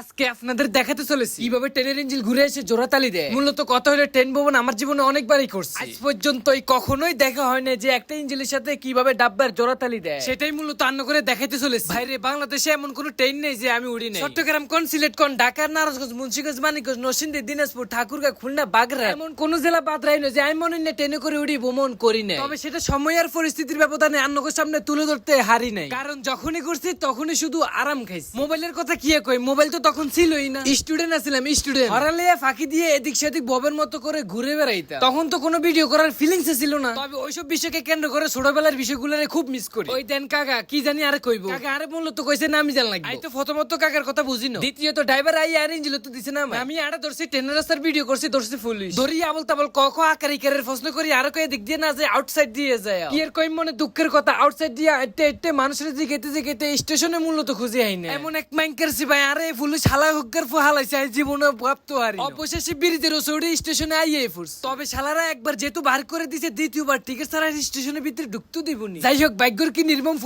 আজকে আপনাদের দেখাতে চলেছি। কীভাবে ট্রেনের ইঞ্জিন ঘুরে এসে জোড়াতালি দেয়। মূলত কথা হলো ট্রেন ভবন আমার জীবনে অনেকবারই করছি। আজ পর্যন্ত কখনোই দেখা হয় না যে একটা ইঞ্জিনের সাথে কীভাবে ডাব্বার জোড়াতালি দেয়। সেটাই মূলত আন্ন করে দেখাইতে চলেছি। ভাইরে বাংলাদেশে এমন কোনো ট্রেন নেই যে আমি উড়ি নাই। চট্টগ্রাম কোন সিলেট কোন ঢাকা নারায়ণগঞ্জ মুন্সিগঞ্জ মানিকগঞ্জ নরসিংদী দিনাজপুর ঠাকুরগাঁ খুলনা বাগড়া এমন কোন জেলা বাদ রাই না যে আমি মনে হয় না ট্রেনে করে উড়ি ভ্রমণ করি না তবে সেটা সময় আর পরিস্থিতির ব্যবধানে আন্নকের সামনে তুলে ধরতে হারি নাই। কারণ যখনই করছি তখনই শুধু আরাম খাইছি। মোবাইলের কথা কি কই মোবাইল তো তখন ছিলই না। স্টুডেন্ট আছিলাম স্টুডেন্ট হরালে ফাঁকি দিয়ে এদিক সেদিক ববের মতো করে ঘুরে বেড়াইতাম। তখন তো কোনো ভিডিও করার ফিলিংস ছিল না। তবে ওইসব বিষয়কে কেন্দ্র করে ছোটবেলার বিষয়গুলো খুব মিস করি। ওই দেন কাকা কি জানি আরে কইবো। কাকা আরে মূলত কইছে না আমি জান লাগবে আই তো প্রথমত কাকার কথা বুঝি না দ্বিতীয়ত ড্রাইভার আই আর ইঞ্জিল তো দিছে না আমি আড়া ধরছি ট্রেনের রাস্তার ভিডিও করছি ধরছি পুলিশ ধরি আবল তাবল ক ক আকার ইকারের প্রশ্ন করি আর কই দিক দিয়ে না যে আউটসাইড দিয়ে যায়। কি এর কই মনে দুঃখের কথা আউটসাইড দিয়ে এটে এটে মানুষের জিগেতে জিগেতে স্টেশনে মূলত খুঁজে আই না এমন এক ম্যাঙ্কের সিপাই আরে পুলিশ হুক্কার হালাইছে জীবনে ভাবতো অবশেষে ব্রিজের স্টেশনে আইয়ে ফুরস তবে শালারা একবার যেহেতু বার করে দিছে দ্বিতীয়বার টিকিট ছাড়া স্টেশনের ভিতরে ঢুকতে দিবনি যাই হোক ভাগ্যর কি নির্মম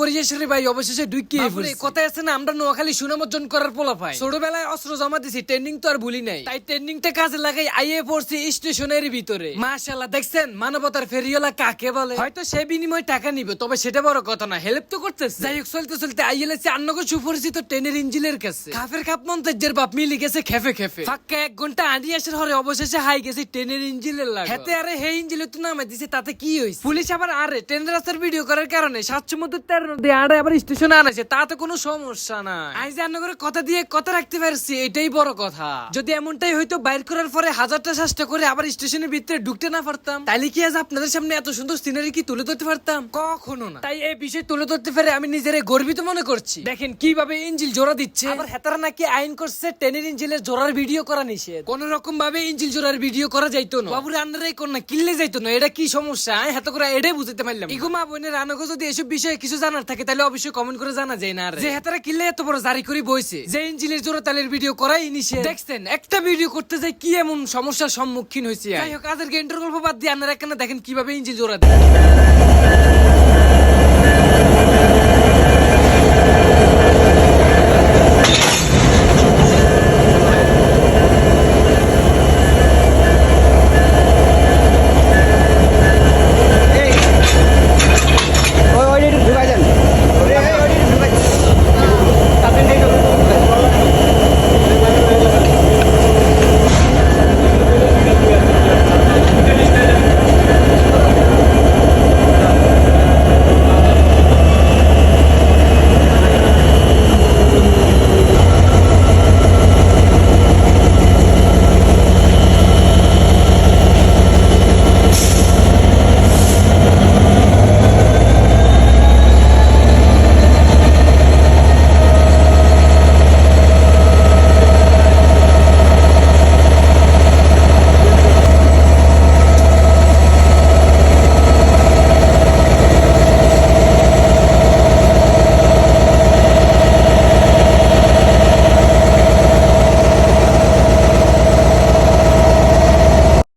ভাই অবশেষে ঢুকিয়ে আছে না আমরা নোয়াখালী সুনাম অর্জন করার পোলা পাই ছোটবেলায় অস্ত্র জমা দিছি ট্রেনিং তো আর ভুলি নাই। তাই ট্রেনিংটা কাজে লাগাই আইয়ে পড়ছি স্টেশনের ভিতরে। মাশাআল্লাহ দেখছেন? মানবতার ফেরিওয়ালা কাকে বলে? হয়তো সে বিনিময়ে টাকা নিবে তবে সেটা বড় কথা না হেল্প তো করতেছে। যাই হোক চলতে চলতে আইয়েলেছে আন্নগো সুপরিচিত ট্রেনের ইঞ্জিনের কাছে। খাফের খাপ মন্তজ্জের বাপ মিলি গেছে খেফে খেফে। ফাক্কা এক ঘণ্টা আনি আসার হরে অবশেষে হাই গেছে ট্রেনের ইঞ্জিনের লাগে হেতে আরে হে ইঞ্জিলে তো নামে দিছে তাতে কি হইছে? পুলিশ আবার আরে ট্রেনের রাস্তার ভিডিও করার কারণে সাতশো মধ্যে তেরো দিয়ে আড়ে আবার স্টেশনে আনাছে তাতে কোনো সমস্যা নাই। আই যে আন্নগরে কথা দিয়ে কথা রাখতে পারছি এটাই বড় কথা। যদি এমনটাই হয়তো বাইর করার পরে হাজারটা চেষ্টা করে আবার স্টেশনের ভিতরে ঢুকতে না পারতাম। তাইলে কি আজ আপনাদের সামনে এত সুন্দর সিনারি কি তুলে ধরতে পারতাম? কখনো না। তাই এই বিষয় তুলে ধরতে পেরে আমি নিজেরে গর্বিত মনে করছি। দেখেন কীভাবে ইঞ্জিল জোড়া দিচ্ছে। আবার হেতারা নাকি আইন করছে টেনের ইঞ্জিলের জোড়ার ভিডিও করা নিষেধ। কোন রকম ভাবে ইঞ্জিল জোড়ার ভিডিও করা যাইতো না। বাবুর আন্ডারে কোন না কিনলে যাইতো না এটা কি সমস্যা? আমি হেত করে এটাই বুঝতে পারলাম ইগো মা বোনের রানগো যদি এসব বিষয়ে কিছু জানার থাকে তাহলে অবশ্যই কমেন্ট করে জানা যায় না যে হেতারা কিনলে এত বড় জারি করে বইছে। যে ইঞ্জিলের জোড়া তালের ভিডিও করাই নিষেধ। দেখছেন একটা ভিডিও করতে যাই কি এমন সমস্যার সম্মুখীন হয়েছে যাই হোক আজকের ইন্টার গল্প বাদ দিয়ে আপনারা এখানে দেখেন কীভাবে ইঞ্জিল জোড়া দেয়।